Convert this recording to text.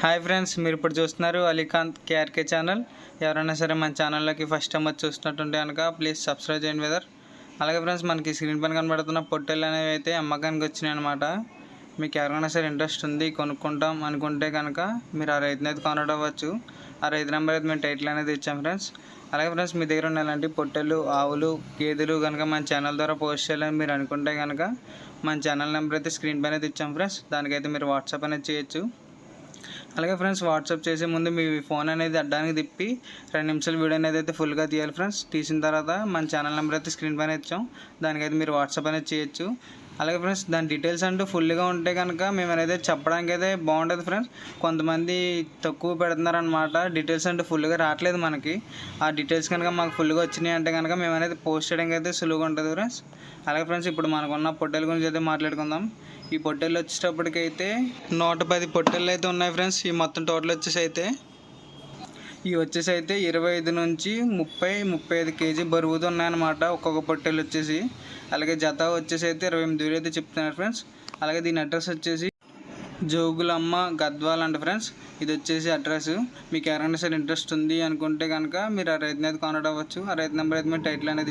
Hi friends మీరు ఇప్పుడు చూస్తున్నారు అలీకాంత్ కేఆర్కే ఛానల్. ఎవరైనా సరే మన ఛానల్లోకి ఫస్ట్ టైం వచ్చి చూస్తున్నట్టుంటే కనుక ప్లీజ్ సబ్స్క్రైబ్ చేయండి వెదర్ అలాగే ఫ్రెండ్స్ మనకి స్క్రీన్ పైన కనబడుతున్న పొట్టెలు అనేవి అయితే అమ్మకానికి వచ్చినాయి అనమాట మీకు ఎవరైనా సరే ఇంట్రెస్ట్ ఉంది కొనుక్కుంటాం అనుకుంటే కనుక మీరు ఆ రైతుని అయితే కొనడవచ్చు. అవ్వచ్చు ఆ రైతు నెంబర్ అయితే మేము టైటిల్ అనేది ఇచ్చాం ఫ్రెండ్స్ అలాగే ఫ్రెండ్స్ మీ దగ్గర ఉన్న ఇలాంటి పొట్టెలు ఆవులు గేదెలు కనుక మన ఛానల్ ద్వారా పోస్ట్ చేయాలని మీరు అనుకుంటే కనుక మన ఛానల్ నెంబర్ అయితే స్క్రీన్ పైన అయితే ఇచ్చాం ఫ్రెండ్స్ దానికైతే మీరు వాట్సాప్ అనేది చేయొచ్చు. అలాగే ఫ్రెండ్స్ వాట్సాప్ చేసే ముందు మీ ఫోన్ అనేది అడ్డానికి తిప్పి రెండు నిమిషాలు వీడియో అనేది అయితే ఫుల్గా తీయాలి ఫ్రెండ్స్. తీసిన తర్వాత మన ఛానల్ నెంబర్ అయితే స్క్రీన్ పైన ఇచ్చాం. దానికైతే మీరు వాట్సాప్ అనేది చేయొచ్చు. అలాగే ఫ్రెండ్స్ దాని డీటెయిల్స్ అంటూ ఫుల్గా ఉంటే కనుక మేము అనేది చెప్పడానికి అయితే బాగుంటుంది ఫ్రెండ్స్. కొంతమంది తక్కువ పెడుతున్నారనమాట డీటెయిల్స్ అంటూ ఫుల్గా రావట్లేదు మనకి. ఆ డీటెయిల్స్ కనుక మాకు ఫుల్గా వచ్చినాయి అంటే కనుక మేము అనేది పోస్ట్ చేయడానికి అయితే సులువుగా ఉంటుంది ఫ్రెండ్స్. అలాగే ఫ్రెండ్స్ ఇప్పుడు మనకున్న పొట్టెల గురించి అయితే మాట్లాడుకుందాం. ఈ పొట్టెలు వచ్చేటప్పటికైతే నూట పది పొట్టెలు అయితే ఉన్నాయి ఫ్రెండ్స్. ఈ మొత్తం టోటల్ వచ్చేసి అయితే ఇవి వచ్చేసి అయితే ఇరవై ఐదు నుంచి ముప్పై ముప్పై ఐదు కేజీ బరువుతో ఉన్నాయన్నమాట. ఒక్కొక్క పొట్టెలు వచ్చేసి. అలాగే జత వచ్చేసి అయితే ఇరవై ఎనిమిది వేలు అయితే చెప్తున్నారు ఫ్రెండ్స్. అలాగే దీని అడ్రస్ వచ్చేసి జోగులమ్మ గద్వాల్ అంట ఫ్రెండ్స్. ఇది వచ్చేసి అడ్రస్. మీకు ఎవరైనా సరే ఇంట్రెస్ట్ ఉంది అనుకుంటే కనుక మీరు ఆ రైతు అయితే కాంటాక్ట్ అవ్వచ్చు. ఆ రైతు నెంబర్ అయితే మీరు టైటిల్ అనేది